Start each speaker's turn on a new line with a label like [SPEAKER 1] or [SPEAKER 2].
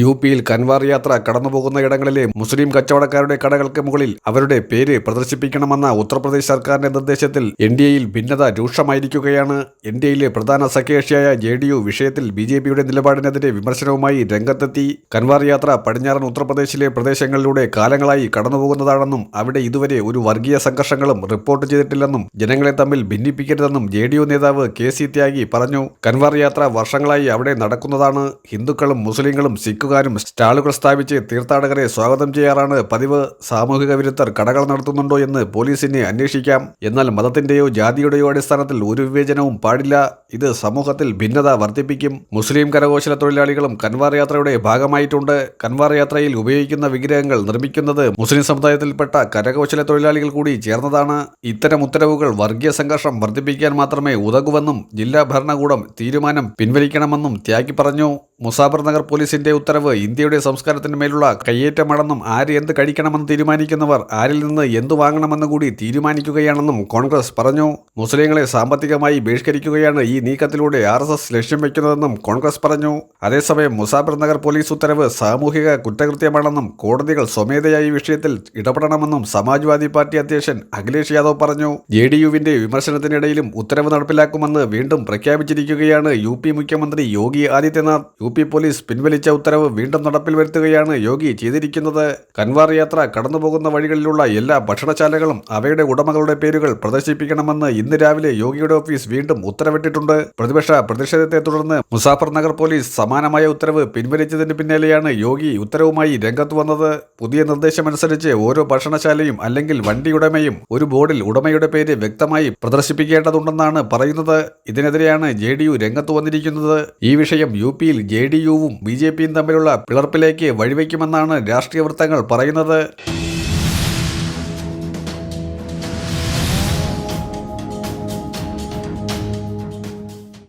[SPEAKER 1] U പിയിൽ കൻവാർ യാത്ര കടന്നുപോകുന്ന ഇടങ്ങളിലെ മുസ്ലിം കച്ചവടക്കാരുടെ കടകൾക്ക് മുകളിൽ അവരുടെ പേര് പ്രദർശിപ്പിക്കണമെന്ന ഉത്തർപ്രദേശ് സർക്കാരിന്റെ നിർദ്ദേശത്തിൽ എൻ ഡി എയിൽ ഭിന്നത രൂക്ഷമായിരിക്കുകയാണ്. എൻ ഡി എയിലെ പ്രധാന സഖ്യകക്ഷിയായ ജെ ഡി യു വിഷയത്തിൽ ബി ജെ പിയുടെ നിലപാടിനെതിരെ വിമർശനവുമായി രംഗത്തെത്തി. കൻവാർ യാത്ര പടിഞ്ഞാറൻ ഉത്തർപ്രദേശിലെ പ്രദേശങ്ങളിലൂടെ കാലങ്ങളായി കടന്നുപോകുന്നതാണെന്നും അവിടെ ഇതുവരെ ഒരു വർഗീയ സംഘർഷങ്ങളും റിപ്പോർട്ട് ചെയ്തിട്ടില്ലെന്നും ജനങ്ങളെ തമ്മിൽ ഭിന്നിപ്പിക്കരുതെന്നും ജെ ഡി യു നേതാവ് കെ സി ത്യാഗി പറഞ്ഞു. കൻവാർ യാത്ര വർഷങ്ങളായി അവിടെ നടക്കുന്നതാണ്. ഹിന്ദുക്കളും മുസ്ലിങ്ങളും സിഖുകാരും സ്റ്റാളുകൾ സ്ഥാപിച്ച് തീർത്ഥാടകരെ സ്വാഗതം ചെയ്യാറാണ് പതിവ്. സാമൂഹിക വിരുദ്ധർ കടകൾ നടത്തുന്നുണ്ടോ എന്ന് പോലീസിനെ അന്വേഷിക്കാം. എന്നാൽ മതത്തിന്റെയോ ജാതിയുടെയോ അടിസ്ഥാനത്തിൽ ഒരു വിവേചനവും പാടില്ല. ഇത് സമൂഹത്തിൽ ഭിന്നത വർദ്ധിപ്പിക്കും. മുസ്ലിം കരകൗശല തൊഴിലാളികളും കൻവാർ യാത്രയുടെ ഭാഗമായിട്ടുണ്ട്. കൻവാർ യാത്രയിൽ ഉപയോഗിക്കുന്ന വിഗ്രഹങ്ങൾ നിർമ്മിക്കുന്നത് മുസ്ലിം സമുദായത്തിൽപ്പെട്ട കരകൗശല തൊഴിലാളികൾ കൂടി ചേർന്നതാണ്. ഇത്തരം ഉത്തരവുകൾ വർഗീയ സംഘർഷം വർദ്ധിപ്പിക്കാൻ മാത്രമേ ഉതകുവെന്നും ജില്ലാ ഭരണകൂടം തീരുമാനം പിൻവലിക്കണമെന്നും ത്യാഗി പറഞ്ഞു. മുസാഫർ നഗർ പോലീസിന്റെ ഉത്തരവ് ഇന്ത്യയുടെ സംസ്കാരത്തിന് മേലുള്ള കയ്യേറ്റമാണെന്നും ആര് എന്ത് കഴിക്കണമെന്ന് തീരുമാനിക്കുന്നവർ ആരിൽ നിന്ന് എന്തു വാങ്ങണമെന്ന് കൂടി തീരുമാനിക്കുകയാണെന്നും കോൺഗ്രസ് പറഞ്ഞു. മുസ്ലിങ്ങളെ സാമ്പത്തികമായി ബഹിഷ്കരിക്കുകയാണ് ഈ നീക്കത്തിലൂടെ ആർ ലക്ഷ്യം വയ്ക്കുന്നതെന്നും കോൺഗ്രസ് പറഞ്ഞു. അതേസമയം മുസാഫർ നഗർ പോലീസ് ഉത്തരവ് സാമൂഹിക കുറ്റകൃത്യമാണെന്നും കോടതികൾ സ്വമേധയായി വിഷയത്തിൽ ഇടപെടണമെന്നും സമാജ്വാദി പാർട്ടി അധ്യക്ഷൻ അഖിലേഷ് യാദവ് പറഞ്ഞു. ജെ ഡി യുവിന്റെ വിമർശനത്തിനിടയിലും ഉത്തരവ് നടപ്പിലാക്കുമെന്ന് വീണ്ടും പ്രഖ്യാപിച്ചിരിക്കുകയാണ് യു മുഖ്യമന്ത്രി Yogi Adityanath. U P police പിൻവലിച്ച ഉത്തരവ് വീണ്ടും നടപ്പിൽ വരുത്തുകയാണ് യോഗി ചെയ്തിരിക്കുന്നത്. കൻവാർ യാത്ര കടന്നുപോകുന്ന വഴികളിലുള്ള എല്ലാ ഭക്ഷണശാലകളും അവയുടെ ഉടമകളുടെ പേരുകൾ പ്രദർശിപ്പിക്കണമെന്ന് ഇന്ന് രാവിലെ യോഗിയുടെ ഓഫീസ് വീണ്ടും ഉത്തരവിട്ടിട്ടുണ്ട്. പ്രതിപക്ഷ പ്രതിഷേധത്തെ തുടർന്ന് മുസാഫർ നഗർ പോലീസ് സമാനമായ ഉത്തരവ് പിൻവലിച്ചതിന് പിന്നാലെയാണ് യോഗി ഉത്തരവുമായി രംഗത്ത് വന്നത്. പുതിയ നിർദ്ദേശമനുസരിച്ച് ഓരോ ഭക്ഷണശാലയും അല്ലെങ്കിൽ വണ്ടിയുടമയും ഒരു ബോർഡിൽ ഉടമയുടെ പേര് വ്യക്തമായി പ്രദർശിപ്പിക്കേണ്ടതുണ്ടെന്നാണ് പറയുന്നത്. ഇതിനെതിരെയാണ് ജെ രംഗത്ത് വന്നിരിക്കുന്നത്. ഈ വിഷയം യു പിയിൽ ജെ ഡി യുവും ബി ജെ പിയും തമ്മിലുള്ള പിളർപ്പിലേക്ക് വഴിവെക്കുമെന്നാണ് രാഷ്ട്രീയ വൃത്തങ്ങൾ പറയുന്നത്.